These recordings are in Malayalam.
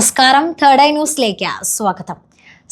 നമസ്കാരം. തേർഡ് ഐ ന്യൂസിലേക്ക് സ്വാഗതം.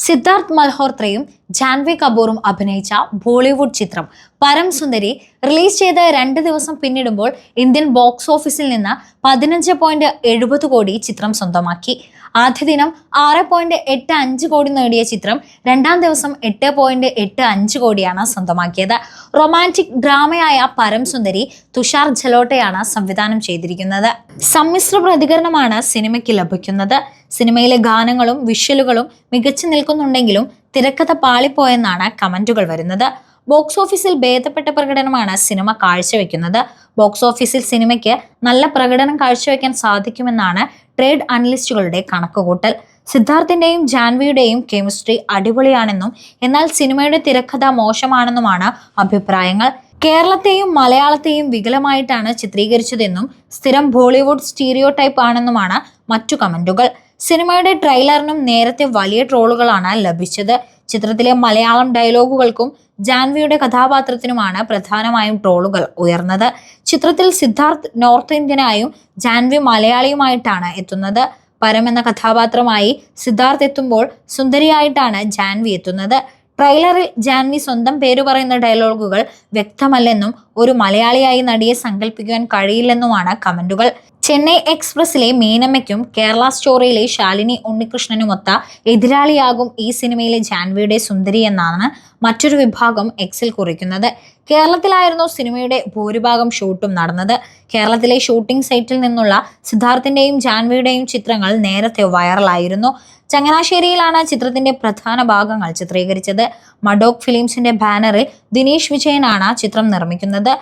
സിദ്ധാർത്ഥ് മൽഹോത്രയും ജാൻവി കപൂറും അഭിനയിച്ച ബോളിവുഡ് ചിത്രം പരം സുന്ദരി റിലീസ് ചെയ്ത് രണ്ട് ദിവസം പിന്നിടുമ്പോൾ ഇന്ത്യൻ ബോക്സ് ഓഫീസിൽ നിന്ന് പതിനഞ്ച് പോയിന്റ് എഴുപത് കോടി ചിത്രം സ്വന്തമാക്കി. ആദ്യ ദിനം ആറ് പോയിന്റ് എട്ട് അഞ്ച് കോടി നേടിയ ചിത്രം രണ്ടാം ദിവസം എട്ട് പോയിന്റ് എട്ട് അഞ്ച് കോടിയാണ് സ്വന്തമാക്കിയത്. റൊമാന്റിക് ഡ്രാമയായ പരം സുന്ദരി തുഷാർ ജലോട്ടയാണ് സംവിധാനം ചെയ്തിരിക്കുന്നത്. സമ്മിശ്ര പ്രതികരണമാണ് സിനിമയ്ക്ക് ലഭിക്കുന്നത്. സിനിമയിലെ ഗാനങ്ങളും വിഷ്വലുകളും മികച്ചു നിൽക്കുന്നുണ്ടെങ്കിലും തിരക്കഥ പാളിപ്പോയെന്നാണ് കമന്റുകൾ വരുന്നത്. ബോക്സ് ഓഫീസിൽ ഭേദപ്പെട്ട പ്രകടനമാണ് സിനിമ കാഴ്ചവെക്കുന്നത്. ബോക്സ് ഓഫീസിൽ സിനിമയ്ക്ക് നല്ല പ്രകടനം കാഴ്ചവെക്കാൻ സാധിക്കുമെന്നാണ് ട്രേഡ് അനലിസ്റ്റുകളുടെ കണക്കുകൂട്ടൽ. സിദ്ധാർത്ഥിന്റെയും ജാൻവിയുടെയും കെമിസ്ട്രി അടിപൊളിയാണെന്നും എന്നാൽ സിനിമയുടെ തിരക്കഥ മോശമാണെന്നുമാണ് അഭിപ്രായങ്ങൾ. കേരളത്തെയും മലയാളത്തെയും വികലമായിട്ടാണ് ചിത്രീകരിച്ചതെന്നും സ്ഥിരം ബോളിവുഡ് സ്റ്റീരിയോ ടൈപ്പ് ആണെന്നുമാണ് മറ്റു കമന്റുകൾ. സിനിമയുടെ ട്രെയിലറിനും നേരത്തെ വലിയ ട്രോളുകളാണ് ലഭിച്ചത്. ചിത്രത്തിലെ മലയാളം ഡയലോഗുകൾക്കും ജാൻവിയുടെ കഥാപാത്രത്തിനുമാണ് പ്രധാനമായും ട്രോളുകൾ ഉയർന്നത്. ചിത്രത്തിൽ സിദ്ധാർത്ഥ് നോർത്ത് ഇന്ത്യനായും ജാൻവി മലയാളിയുമായിട്ടാണ് എത്തുന്നത്. പരം എന്ന കഥാപാത്രമായി സിദ്ധാർത്ഥ് എത്തുമ്പോൾ സുന്ദരിയായിട്ടാണ് ജാൻവി എത്തുന്നത്. ട്രെയിലറിൽ ജാൻവി സ്വന്തം പേര് പറയുന്ന ഡയലോഗുകൾ വ്യക്തമല്ലെന്നും ഒരു മലയാളിയായി നടിയെ സങ്കല്പിക്കുവാൻ കഴിയില്ലെന്നുമാണ് കമന്റുകൾ. ചെന്നൈ എക്സ്പ്രസിലെ മീനമ്മയ്ക്കും കേരള സ്റ്റോറിയിലെ ശാലിനി ഉണ്ണികൃഷ്ണനുമൊത്ത എതിരാളിയാകും ഈ സിനിമയിലെ ജാൻവിയുടെ സുന്ദരി എന്നാണ് മറ്റൊരു വിഭാഗം എക്സിൽ കുറിക്കുന്നത്. കേരളത്തിലായിരുന്നു സിനിമയുടെ ഭൂരിഭാഗം ഷൂട്ടും നടന്നത്. കേരളത്തിലെ ഷൂട്ടിംഗ് സൈറ്റിൽ നിന്നുള്ള സിദ്ധാർത്ഥിന്റെയും ജാൻവിയുടെയും ചിത്രങ്ങൾ നേരത്തെ വൈറലായിരുന്നു. ചങ്ങനാശ്ശേരിയിലാണ് ചിത്രത്തിന്റെ പ്രധാന ഭാഗങ്ങൾ ചിത്രീകരിച്ചത്. മഡോക് ഫിലിംസിന്റെ ബാനറിൽ ദിനേശ് വിജയനാണ് ചിത്രം നിർമ്മിക്കുന്നത്.